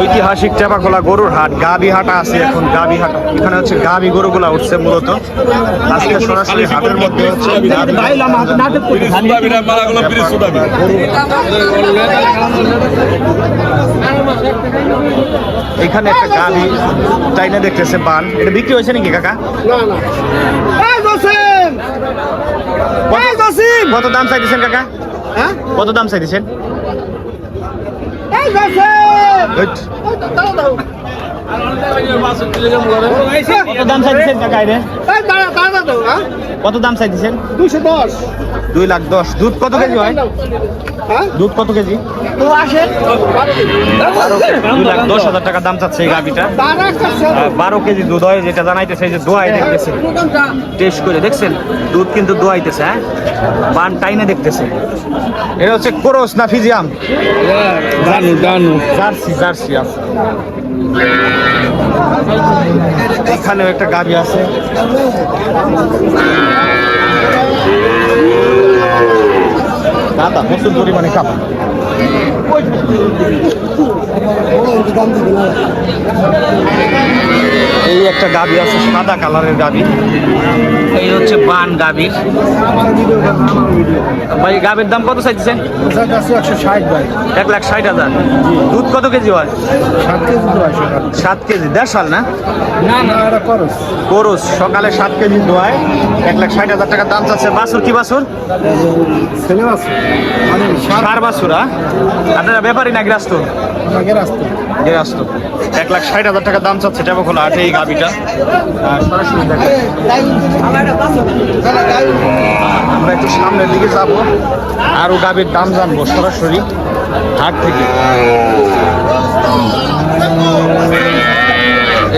ঐতিহাসিক চাপাখোলা গরুর হাট গাবি হাটা আছে এখন গাবি হাট। এখানে হচ্ছে গাবি গরুগুলা উঠছে মূলত। আজকে সরাসরি হাটের মধ্যে হচ্ছে এখানে একটা গাবি চাইনা দেখতেছে পান এটা বিক্রি হয়েছে নাকি কাকা? কত দাম চাইতেছেন কাকা? কত দাম চাইতেছেন? ধৈট। কত দাম চাইতেছেন কাকা কত দাম চাইতেছেন? দুশো দশ। দুই লাখ দশ। দুধ কত কেজি হয়? হ্যাঁ? দুধ কত কেজি? দুই লাখ দশ হাজার টাকা দাম চাচ্ছে এই গাভিটা। বারো কেজি দুধ হয় যেটা জানাইতেছে যে দোয়াই দেখতেছে। টেস্ট করে দেখছেন? দুধ কিন্তু দোয়াইতেছে হ্যাঁ? বান টাইনে দেখতেছে। এটা হচ্ছে কোরস না ফিজিয়াম? জার্সি জার্সি আছে। এখানেও একটা গাড়ি আছে। দাদা প্রচুর পরিমাণে কাপ এই একটা গাবি আছে সাদা কালারের গাবি। এই হচ্ছে বান গাবির ভাই গাবির দাম কত চাইছেন একশো ষাট ভাই এক লাখ ষাট হাজার। দুধ কত কেজি হয়? সাত কেজি সাত কেজি দেড় সাল না? না না গরুস সকালে সাত কেজি দোয়ায় এক লাখ ষাট হাজার টাকা দাম চাচ্ছে। বাসুর কি বাসুর ছেলে আছে মানে সার বাছুর হ্যাঁ? আপনারা ব্যাপারী না গ্রাস্ত গ্রাস্ত এক লাখ ষাট হাজার টাকা দাম চাচ্ছে টেপা খোলা আটে এই গাবিটা আর সরাসরি আমরা একটু সামনের দিকে যাব আরও গাবির দাম জানব সরাসরি হাট থেকে।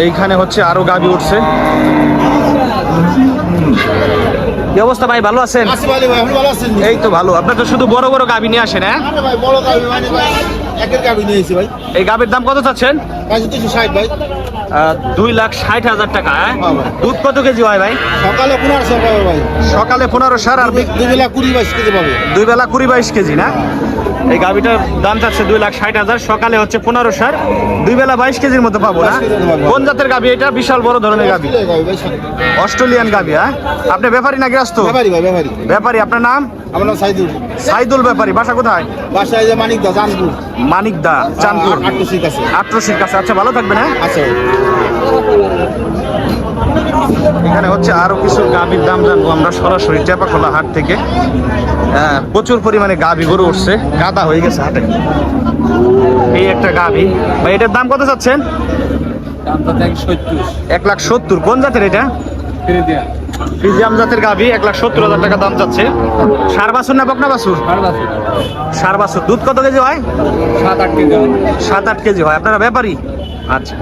এইখানে হচ্ছে আরও গাবি উঠছে। কি অবস্থা ভাই ভালো আছেন? ভাই ভাই ভালো আছেন? এই তো ভালো। আপনার তো শুধু বড় বড় গাবি নিয়ে আসেন হ্যাঁ? বড় গাবি মানে ভাই একের গাবি নিয়েছি ভাই। এই গাবির দাম কত চাচ্ছেন? দুই লাখ ষাট হাজার টাকা হ্যাঁ? হ্যাঁ দুধ কত কেজি হয় ভাই? সকালে পনেরোশো সকালে পনেরো সার আর দুই বেলা কুড়ি বাইশ কেজি পাবে। দুই বেলা কুড়ি বাইশ কেজি না? এই গাবিটার দাম চাচ্ছে দুই লাখ ষাট হাজার। সকালে হচ্ছে পনেরো সার। দুই বেলা বাইশ কেজির মতো পাবো না? 22 কেজির মতো পাবো। কোন জাতের গাবি এটা? বিশাল বড় ধরনের ভাই অস্ট্রেলিয়ান গাবি হ্যাঁ? আপনি ব্যাপারী না গ্রাস্ত ব্যাপারি আপনার নাম? আমার নাম সাইদুল। সাইদুল ব্যাপারী বাসা কোথায়? যে চাঁদপুর। আট্রসির কাছে। আচ্ছা ভালো থাকবেন হ্যাঁ? আছে এখানে হচ্ছে আরও কিছু গাভীর দাম জানব। আমরা সরাসরি চেপাখোলা হাট থেকে প্রচুর পরিমাণে গাভী গরু উঠছে। গাদা হয়ে গেছে হাটে। এই একটা গাভী। ভাই এটার দাম কত চাচ্ছেন? এক লাখ সত্তর। কোন জাতের এটা? ফ্রিজিয়াম জাতের গাভী এক লাখ সত্তর হাজার টাকা দাম যাচ্ছে সার বাছুর না বকনা বাছুর? সার বাছুর। দুধ কত কেজি হয়? সাত আট কেজি সাত আট কেজি হয়। আপনারা ব্যাপারী? আচ্ছা।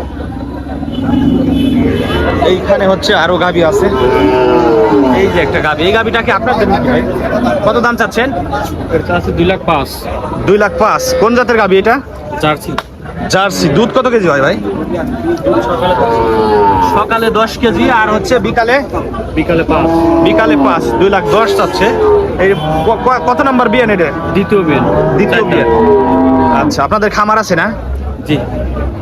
এইখানে হচ্ছে আরও গাবি আছে। এই যে একটা গাবি। এই গাবিটা কি আপনাদের ভাই? কত দাম চাচ্ছেন? এটা আছে দুই লাখ পাঁচ। দুই লাখ পাঁচ। কোন জাতের গাবি এটা? জার্সি। জার্সি। দুধ কত কেজি হয় ভাই? সকালে দশ কেজি আর হচ্ছে বিকালে? বিকালে পাঁচ। বিকালে পাঁচ। দুই লাখ দশ চাচ্ছে। এই কত নাম্বার বিয়ান এটা? দ্বিতীয় বেন দ্বিতীয় বিয়ান। আচ্ছা আপনাদের খামার আছে না? জি।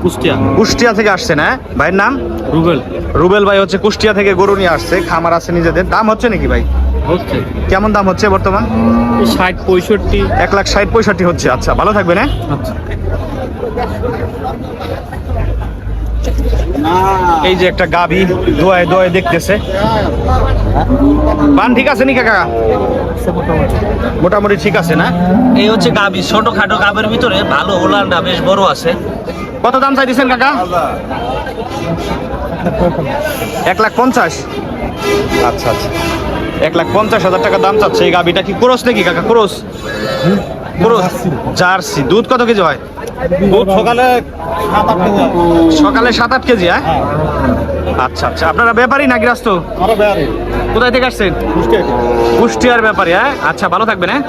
কুষ্টিয়া। কুষ্টিয়া থেকে আসছে না ভাইয়ের নাম? রুবেল। রুবেল ভাই হচ্ছে কুষ্টিয়া থেকে গরু নিয়ে আসছে খামার আছে নিজেদের। দাম হচ্ছে নাকি ভাই? হচ্ছে। কেমন দাম হচ্ছে বর্তমান? ষাট পঁয়ষট্টি। এক লাখ ষাট পঁয়ষট্টি হচ্ছে। আচ্ছা ভালো থাকবে না আচ্ছা। এই যে একটা গাবি দোয়ায় দোয়ায় দেখতেছে। পান ঠিক আছে নি কাকা? মোটামুটি ঠিক আছে না? এই হচ্ছে গাবি ছোট খাটো গাবের ভিতরে ভালো ওলানটা বেশ বড় আছে। কত দাম চাইছেন কাকা? এক লাখ পঞ্চাশ। আচ্ছা আচ্ছা। এক লাখ পঞ্চাশ হাজার টাকা দাম চাচ্ছে। এই গাবিটা কি ক্রোস নাকি কাকা? ক্রোস। Cross Jersey. দুধ কত কেজি হয়? দুধ সকালে সকালে সাত আট কেজি হ্যাঁ? আচ্ছা আচ্ছা। আপনারা ব্যাপারী না গৃহস্থ? কোথায় থেকে আসছেন? কুষ্টিয়ার ব্যাপারী হ্যাঁ? আচ্ছা ভালো থাকবেন হ্যাঁ?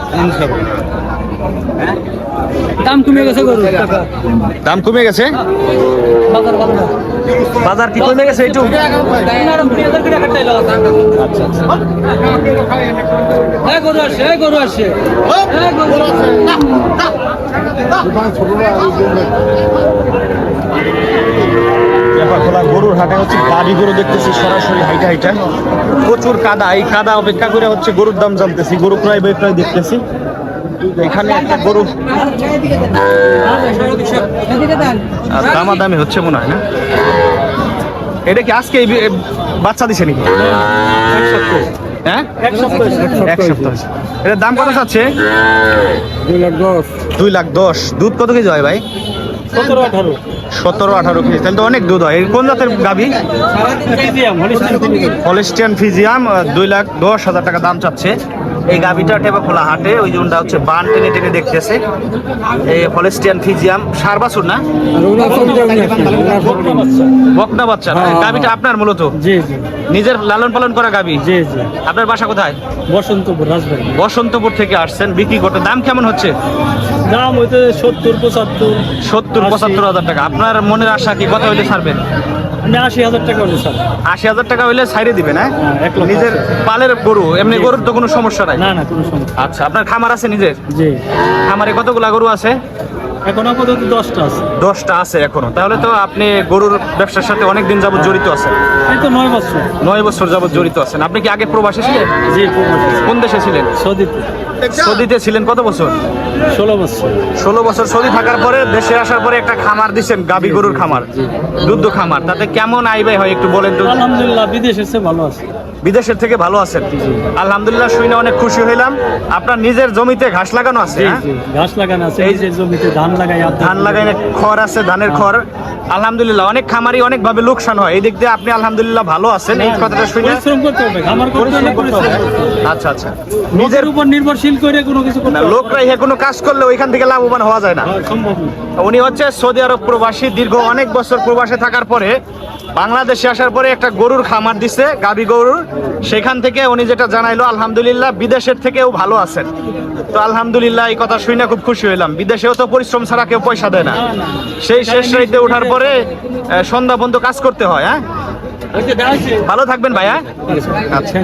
দাম কমে গেছে গরু দাম কমে গেছে? বাজার কি কমে গেছে একটু? গরু আসছে গরু আসছে ব্যাপারখোলা গরুর হাটে হচ্ছে গাড়ি গরু দেখতেছি সরাসরি হাইটা হাইটা। প্রচুর কাদা এই কাদা অপেক্ষা করে হচ্ছে গরুর দাম জানতেছি গরু প্রায় বিক্রয় দেখতেছি। এখানে একটা গরু আর দামাদামি হচ্ছে মনে হয় না? এটা কি আজকে এই বি- বাচ্চা দিছে নাকি? হ্যাঁ? এক সপ্তাহ হয়েছে। এটার দাম কত চাচ্ছে দুই লাখ দশ। দুই লাখ দশ। দুধ কত কেজি হয় ভাই? সতেরো আঠারো। সতেরো আঠারো কেজি। তাহলে তো অনেক দুধ হয়। এর কোন জাতের গাবি হলিস্টিয়ান ফিজিয়াম দুই লাখ দশ হাজার টাকা দাম চাচ্ছে। এই গাভিটা টেপা খোলা হাটে ওই জনটা হচ্ছে বান টেনে টেনে দেখতেছে। এই হলিস্টিয়ান ফিজিয়াম সার বাছুর না? বকনা বাচ্চা না? গাভিটা আপনার মূলত? জি জি। নিজের লালন পালন করা গাভি? জি জি। আপনার বাসা কোথায়? বসন্তপুর রাজবাড়ি। বসন্তপুর থেকে আসছেন বিক্রি করতে। দাম কেমন হচ্ছে? দাম হইতে সত্তর পঁচাত্তর। সত্তর পঁচাত্তর হাজার টাকা। আপনার মনের আশা কি? কথা হইলে ছাড়বেন? আমি আশি হাজার টাকা হলে স্যার। আশি হাজার টাকা হইলে ছাইড়ে দিবেন হ্যাঁ? হ্যাঁ, নিজের পালের গরু এমনি গরুর তো কোনো সমস্যা নাই? না না কোনো সমস্যা আচ্ছা আপনার খামার আছে নিজের? জি। খামারে কতগুলা গরু আছে? এখন আপাতত দশটা আছে। দশটা আছে এখনও। তাহলে তো আপনি গরুর ব্যবসার সাথে অনেক দিন যাবত জড়িত আছেন। এই তো নয় বছর। নয় বছর যাবত জড়িত আছেন। আপনি কি আগে প্রবাসী ছিলেন? জি কোন দেশে ছিলেন? সৌদিতে। সৌদিতে ছিলেন কত বছর? ষোলো বছর। ষোলো বছর সৌদি থাকার পরে দেশে আসার পরে একটা খামার দিচ্ছেন গাবি গরুর খামার দুধ খামার। তাতে কেমন আয় ব্যয় হয় একটু বলেন তো? আলহামদুলিল্লাহ বিদেশ এসে ভালো আছে। বিদেশের থেকে ভালো আছেন? আলহামদুলিল্লাহ শুনে অনেক খুশি হইলাম। আপনার নিজের জমিতে ঘাস লাগানো আছে হ্যাঁ? ঘাস লাগানো আছে এই যে জমিতে ধান লাগাই ধান লাগাই খড় আছে ধানের খড়। আলহামদুলিল্লাহ অনেক খামারি অনেক ভাবে লোকসান হয়। এই দিক দিয়ে আপনি আলহামদুলিল্লাহ ভালো আছেন এই কথাটা শুনে। আচ্ছা আচ্ছা। নিজের উপর নির্ভরশীল করে কোনো কিছু না লোকরা ইহে কোনো কাজ করলে ওইখান থেকে লাভবান হওয়া যায় না। সম্ভব উনি হচ্ছে সৌদি আরব প্রবাসী দীর্ঘ অনেক বছর প্রবাসে থাকার পরে বাংলাদেশে আসার পরে একটা গরুর খামার দিছে গাবি গরুর। সেখান থেকে উনি যেটা জানাইলো আলহামদুলিল্লাহ বিদেশের থেকেও ভালো আছেন। তো আলহামদুলিল্লাহ এই কথা শুনে খুব খুশি হইলাম। বিদেশেও তো পরিশ্রম ছাড়া কেউ পয়সা দেয় না। সেই শেষ রাইতে ওঠার পরে সন্ধ্যা পর্যন্ত কাজ করতে হয় হ্যাঁ? দেখাইছে। ভালো থাকবেন ভাইয়া। আচ্ছা।